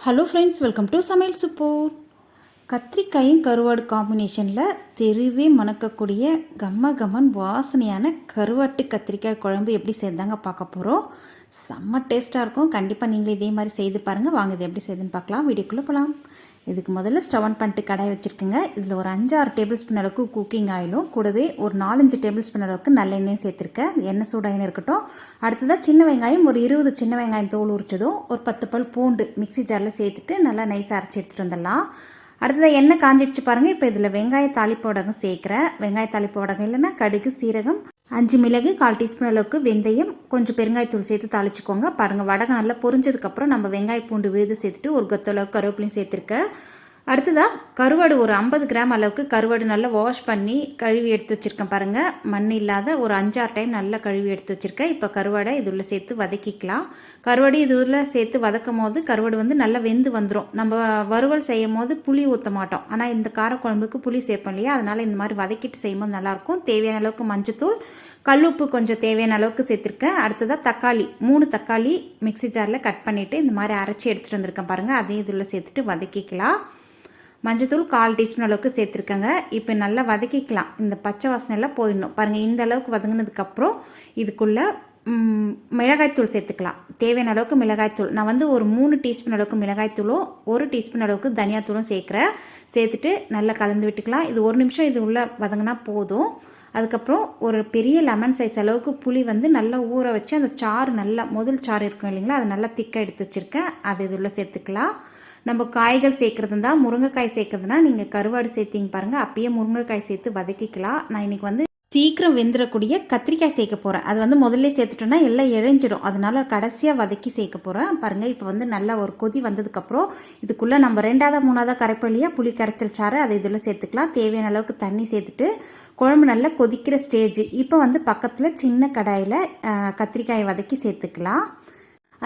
Hello friends welcome to சமையல் support கத்திரிக்காயும் கருவாடு காம்பினேஷனில் தெருவே மணக்கக்கூடிய கம்ம கம்மன் வாசனையான கருவாட்டு கத்திரிக்காய் குழம்பு எப்படி செய்தாங்க பார்க்க போகிறோம் செம்ம டேஸ்ட்டாக இருக்கும். கண்டிப்பாக நீங்களே இதே மாதிரி செய்து பாருங்கள் வாங்க இது எப்படி செய்யுதுன்னு பார்க்கலாம். வீடியோக்குள்ளே போகலாம் இதுக்கு முதல்ல ஸ்டவ் ஆன் பண்ணிட்டு கடாய் வச்சுருக்கேங்க. இதில் ஒரு அஞ்சு ஆறு டேபிள் ஸ்பூன் அளவுக்கு குக்கிங் ஆயிலும். கூடவே ஒரு நாலஞ்சு டேபிள் ஸ்பூன் அளவுக்கு நல்லெண்ணெயும் சேர்த்துருக்கேன். எண்ணெய் சூடாயின்னு இருக்கட்டும். அடுத்ததாக சின்ன வெங்காயம் ஒரு இருபது சின்ன வெங்காயம் தோல் உரிச்சதும் ஒரு பத்து பல் பூண்டு மிக்ஸி ஜாரில் சேர்த்துட்டு நல்லா நைஸாக அரைச்சி எடுத்துகிட்டு வந்துடலாம். அடுத்ததாக எண்ணெய் காஞ்சிடுச்சு பாருங்கள் இப்போ இதில் வெங்காய தாளிப்பவடகம் சேர்க்குறேன் வெங்காய தாளிப்பு வடகம் இல்லைன்னா கடுகு சீரகம் அஞ்சு மிளகு கால் டீஸ்பூன் அளவுக்கு வெந்தயம் கொஞ்சம் பெருங்காயத்தூள் சேர்த்து தாளிச்சுக்கோங்க. பாருங்கள் வடகம் நல்லா பொரிஞ்சதுக்கப்புறம் நம்ம வெங்காய பூண்டு விழுது சேர்த்துட்டு ஒரு கொத்தளவு கருவேப்பிலையும் சேர்த்துருக்கேன். அடுத்ததாக கருவாடு ஒரு ஐம்பது கிராம் அளவுக்கு கருவாடு நல்லா வாஷ் பண்ணி கழுவி எடுத்து வச்சுருக்கேன் பாருங்கள் மண் இல்லாத ஒரு அஞ்சாறு டைம் நல்லா கழுவி எடுத்து வச்சுருக்கேன். இப்போ கருவாடை இதுள்ள சேர்த்து வதக்கிக்கலாம். கருவாடு இதுள்ள சேர்த்து வதக்கும் போது கருவாடு வந்து நல்லா வெந்து வந்துடும் நம்ம வறுவல் செய்யும் போது புளி ஊற்ற மாட்டோம். ஆனால் இந்த காரக்குழம்புக்கு புளி சேர்ப்போம் இல்லையா? அதனால் இந்த மாதிரி வதக்கிட்டு செய்யும்போது நல்லாயிருக்கும் தேவையான அளவுக்கு மஞ்சத்தூள் கல்லுப்பு கொஞ்சம் தேவையான அளவுக்கு சேர்த்துருக்கேன். அடுத்ததாக தக்காளி மூணு தக்காளி மிக்சி ஜாரில் கட் பண்ணிவிட்டு இந்த மாதிரி அரைச்சி எடுத்துகிட்டு வந்திருக்கேன் பாருங்கள் அதையும் இதில் சேர்த்துட்டு வதக்கிக்கலாம். மஞ்சத்தூள் கால் டீஸ்பூன் அளவுக்கு சேர்த்துருக்கேங்க. இப்போ நல்லா வதக்கிக்கலாம். இந்த பச்சை வாசனையெல்லாம் போயிடணும். பாருங்கள் இந்த அளவுக்கு வதங்கினதுக்கப்புறம் இதுக்குள்ளே மிளகாய்த்தூள் சேர்த்துக்கலாம். தேவையான அளவுக்கு மிளகாய்த்தூள் நான் வந்து ஒரு மூணு டீஸ்பூன் அளவுக்கு மிளகாய்த்தூளும் ஒரு டீஸ்பூன் அளவுக்கு தனியாத்தூளும் சேர்க்குறேன். சேர்த்துட்டு நல்லா கலந்து விட்டுக்கலாம். இது ஒரு நிமிஷம் இது உள்ளே வதங்கினா போதும். அதுக்கப்புறம் ஒரு பெரிய லெமன் சைஸ் அளவுக்கு புளி வந்து நல்லா ஊற வச்சு அந்த சாறு நல்லா முதல் சாறு இருக்கும் இல்லைங்களா அதை நல்லா திக்காக எடுத்து வச்சுருக்கேன். அது இதில் சேர்த்துக்கலாம். நம்ம காய்கள் சேர்க்குறது இருந்தால் முருங்கைக்காய் சேர்க்குறதுனா நீங்கள் கருவாடு சேர்த்திங்க பாருங்கள் அப்பயே முருங்கைக்காய் சேர்த்து வதக்கிக்கலாம். நான் இன்றைக்கி வந்து சீக்கிரம் வெந்துடக்கூடிய கத்திரிக்காய் சேர்க்க போகிறேன் அது வந்து முதல்ல சேர்த்துட்டோன்னா எல்லாம் இழைஞ்சிடும். அதனால் கடைசியாக வதக்கி சேர்க்க போகிறேன் பாருங்கள் இப்போ வந்து நல்லா ஒரு கொதி வந்ததுக்கப்புறம் இதுக்குள்ளே நம்ம ரெண்டாவது மூணாவது கரைப்பள்ளியாக புளி கரைச்சல் சாறு அதை இதில் சேர்த்துக்கலாம். தேவையான அளவுக்கு தண்ணி சேர்த்துட்டு குழம்பு நல்லா கொதிக்கிற ஸ்டேஜ் இப்போ வந்து பக்கத்தில் சின்ன கடாயில் கத்திரிக்காயை வதக்கி சேர்த்துக்கலாம்.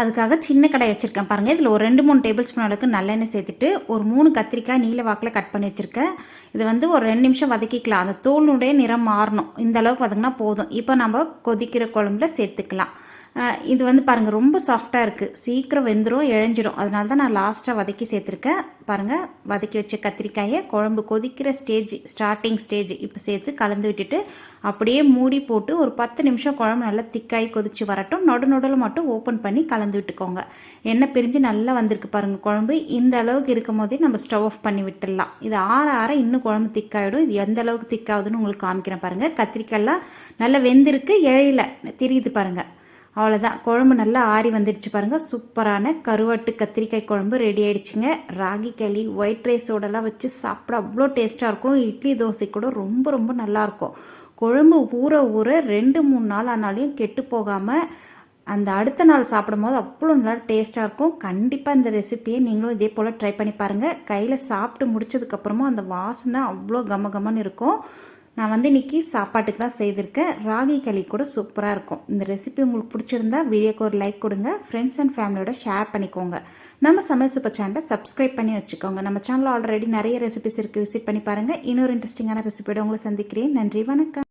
அதுக்காக சின்ன கடை வச்சுருக்கேன் பாருங்கள் இதில் ஒரு ரெண்டு மூணு டேபிள் ஸ்பூன் அளவுக்கு நல்லெண்ணெய் சேர்த்துட்டு ஒரு மூணு கத்திரிக்காய் நீல வாக்கில் கட் பண்ணி வச்சுருக்கேன். இது வந்து ஒரு ரெண்டு நிமிஷம் வதக்கிக்கலாம். அந்த தோலுடைய நிறம் மாறணும். இந்த அளவுக்கு வதங்கினா போதும். இப்போ நம்ம கொதிக்கிற குழம்புல சேர்த்துக்கலாம். இது வந்து பாருங்கள் ரொம்ப சாஃப்டாக இருக்குது சீக்கிரம் வெந்துடும் இழஞ்சிரும் அதனால தான் நான் லாஸ்ட்டாக வதக்கி சேர்த்துருக்கேன். பாருங்கள் வதக்கி வச்ச கத்திரிக்காயை குழம்பு கொதிக்கிற ஸ்டேஜ் ஸ்டார்டிங் ஸ்டேஜ் இப்போ சேர்த்து கலந்து விட்டுட்டு அப்படியே மூடி போட்டு ஒரு பத்து நிமிஷம் குழம்பு நல்லா திக்காகி கொதித்து வரட்டும். நொடு நொடலை மட்டும் ஓப்பன் பண்ணி கலந்து விட்டுக்கோங்க. எண்ணெய் பிரிஞ்சு நல்லா வந்திருக்கு பாருங்கள் குழம்பு. இந்த அளவுக்கு இருக்கும் போதே நம்ம ஸ்டவ் ஆஃப் பண்ணி விட்டுடலாம். இது ஆற ஆற இன்னும் குழம்பு திக்காயிடும் இது எந்த அளவுக்கு திக்காகுதுன்னு உங்களுக்கு காமிக்கிறேன் பாருங்கள் கத்திரிக்காயெல்லாம் நல்லா வெந்திருக்கு இழையில. தெரியுது பாருங்கள் அவ்வளோதான் குழம்பு நல்லா ஆறி வந்துடுச்சு பாருங்கள் சூப்பரான கருவாட்டு கத்திரிக்காய் குழம்பு ரெடி ஆகிடுச்சிங்க ராகி களி ஒயிட் ரைஸோடலாம் வச்சு சாப்பிட அவ்வளோ டேஸ்ட்டாக இருக்கும். இட்லி தோசை கூட ரொம்ப ரொம்ப நல்லாயிருக்கும் குழம்பு ஊற ஊற ரெண்டு மூணு நாள் ஆனாலையும் கெட்டு போகாமல் அந்த அடுத்த நாள் சாப்பிடும் போது அவ்வளோ நல்லா டேஸ்ட்டாக இருக்கும். கண்டிப்பாக இந்த ரெசிப்பியை நீங்களும் இதே போல் ட்ரை பண்ணி பாருங்கள் கையில் சாப்பிட்டு முடிச்சதுக்கப்புறமும் அந்த வாசனை அவ்வளோ கம கமன்னு இருக்கும். நான் வந்து இன்றைக்கி சாப்பாட்டுக்கு தான் செய்திருக்கேன். ராகி களி கூட சூப்பராக இருக்கும். இந்த ரெசிபி உங்களுக்கு பிடிச்சிருந்தா வீடியோக்கு ஒரு லைக் கொடுங்க. ஃப்ரெண்ட்ஸ் அண்ட் ஃபேமிலியோட ஷேர் பண்ணிக்கோங்க. நம்ம சமையல் சூப்பர் சேனலை சப்ஸ்கிரைப் பண்ணி வச்சுக்கோங்க. நம்ம சேனலில் ஆல்ரெடி நிறைய ரெசிபிஸ் இருக்குது விசிட் பண்ணி பாருங்கள் இன்னொரு இன்ட்ரெஸ்டிங்கான ரெசிபியோட உங்களை சந்திக்கிறேன். நன்றி வணக்கம்.